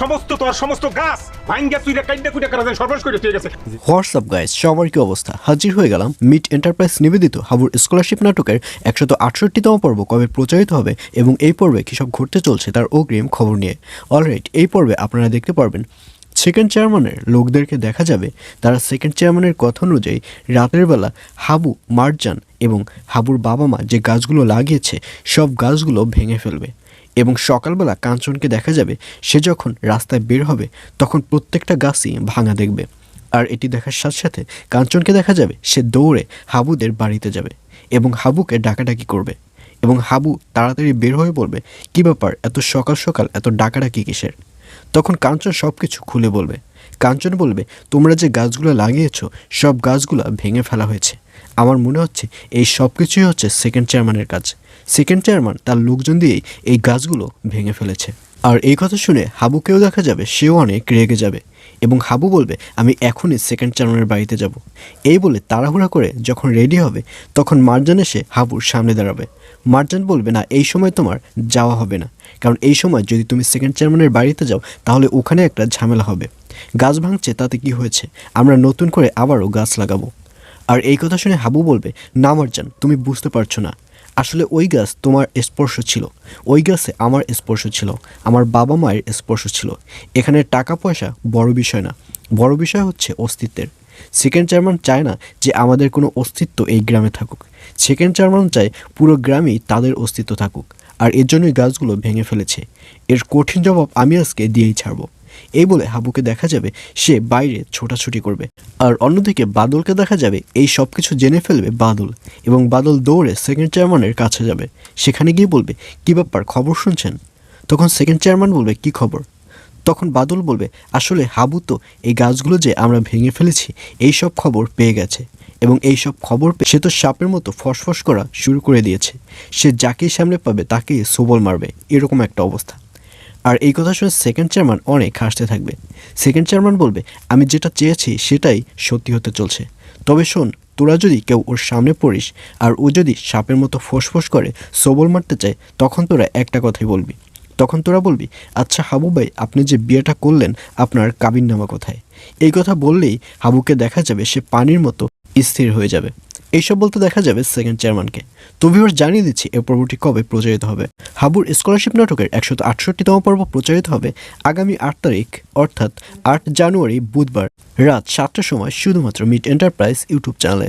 সমস্ত তোর সমস্ত গাছ ভাঙ্গা তুই কাইন্ডা কুইটা করা যায় সর্বনাশ করে গেছে। হোয়াটসঅ্যাপ গাইস সবার কি অবস্থা? হাজির হয়ে গেলাম মিট এন্টারপ্রাইজ নিবেদিত হাবুর স্কলারশিপ নাটকের একশত আটষট্টিতম পর্ব কবে প্রচারিত হবে এবং এই পর্বে কী সব ঘটতে চলছে তার অগ্রিম খবর নিয়ে। অলরাইট এই পর্বে আপনারা দেখতে পারবেন সেকেন্ড চেয়ারম্যানের লোকদেরকে দেখা যাবে। তারা সেকেন্ড চেয়ারম্যানের কথা অনুযায়ী রাতের বেলা হাবু, মার্জান এবং হাবুর বাবা মা যে গাছগুলো লাগিয়েছে, সব গাছগুলো ভেঙে ফেলবে। এবং সকালবেলা কাঞ্চনকে দেখা যাবে, সে যখন রাস্তায় বের হবে, তখন প্রত্যেকটা গাছই ভাঙা দেখবে। আর এটি দেখার সাথে সাথে কাঞ্চনকে দেখা যাবে, সে দৌড়ে হাবুদের বাড়িতে যাবে এবং হাবুকে ডাকাডাকি করবে। এবং হাবু তাড়াতাড়ি বের হয়ে বলবে, কী ব্যাপার? এত সকাল সকাল এত ডাকাডাকি কিসের? তখন কাঞ্চন সব কিছু খুলে বলবে। কাঞ্চন বলবে, তোমরা যে গাছগুলো লাগিয়েছো, সব গাছগুলো ভেঙে ফেলা হয়েছে। আমার মনে হচ্ছে এই সব কিছুই হচ্ছে সেকেন্ড চেয়ারম্যানের কাজ। সেকেন্ড চেয়ারম্যান তার লোকজন দিয়েই এই গাছগুলো ভেঙে ফেলেছে। আর এই কথা শুনে হাবুকেও দেখা যাবে সেও অনেক রেগে যাবে এবং হাবু বলবে, আমি এখনই সেকেন্ড চেয়ারম্যানের বাড়িতে যাব। এই বলে তাড়াহুড়া করে যখন রেডি হবে, তখন মার্জান এসে হাবুর সামনে দাঁড়াবে। মার্জান বলবে, না, এই সময় তোমার যাওয়া হবে না। কারণ এই সময় যদি তুমি সেকেন্ড চেয়ারম্যানের বাড়িতে যাও, তাহলে ওখানে একটা ঝামেলা হবে। গাছ ভাঙছে, তাতে কি হয়েছে? আমরা নতুন করে আবারও গাছ লাগাবো। আর এই কথা শুনে হাবু বলবে, না, মার্জান, তুমি বুঝতে পারছ না। আসলে ওই গাছ তোমার স্পর্শ ছিল। ওই গাছে আমার স্পর্শ ছিল, আমার বাবা মায়ের স্পর্শ ছিল। এখানে টাকা পয়সা বড় বিষয় না, বড় বিষয় হচ্ছে অস্তিত্বের। সেকেন্ড চেয়ারম্যান চায় না যে আমাদের কোনো অস্তিত্ব এই গ্রামে থাকুক। সেকেন্ড চেয়ারম্যান চায় পুরো গ্রামেই তাদের অস্তিত্ব থাকুক, আর এর জন্যই গাছগুলো ভেঙে ফেলেছে। এর কঠিন জবাব আমি আজকে দিয়েই ছাড়বো। এই বলে হাবুকে দেখা যাবে, সে বাইরে ছোটাছুটি করবে। আর অন্যদিকে বাদলকে দেখা যাবে, এই সব কিছু জেনে ফেলবে বাদল। এবং বাদল দৌড়ে সেকেন্ড চেয়ারম্যানের কাছে যাবে। সেখানে গিয়ে বলবে, কী ব্যাপার, খবর শুনছেন? তখন সেকেন্ড চেয়ারম্যান বলবে, কি খবর? তখন বাদল বলবে, আসলে হাবু তো এই গাছগুলো যে আমরা ভেঙে ফেলেছি, এই সব খবর পেয়ে গেছে। এবং এই সব খবর পেয়ে সে তো সাপের মতো ফসফস করা শুরু করে দিয়েছে। সে যাকেই সামনে পাবে, তাকেই সবল মারবে। এরকম একটা অবস্থা। আর এই কথা শুনে সেকেন্ড চেয়ারম্যান অনেক হাসতে থাকবে। সেকেন্ড চেয়ারম্যান বলবে, আমি যেটা চেয়েছি সেটাই সত্যি হতে চলছে। তবে শোন, তোরা যদি কেউ ওর সামনে পড়িস আর ও যদি সাপের মতো ফোঁস করে সবল মারতে চায়, তখন তোরা একটা কথাই বলবি। তখন তোরা বলবি আচ্ছা হাবু ভাই, আপনি যে বিয়েটা করলেন, আপনার কাবিননামা কোথায়? এই কথা বললেই হাবুকে দেখা যাবে সে পানির মতো স্থির হয়ে যাবে। এইসব বলতে দেখা যাবে সেকেন্ড চেয়ারম্যানকে। তো জানিয়ে দিচ্ছি এ পর্বটি কবে প্রচারিত হবে? হাবুর স্কলারশিপ নাটকের একশো আটষট্টিতম পর্ব প্রচারিত হবে আগামী আট তারিখ, অর্থাৎ আট জানুয়ারি বুধবার রাত সাতটার সময়, শুধুমাত্র মিট এন্টারপ্রাইজ ইউটিউব চ্যানেলে।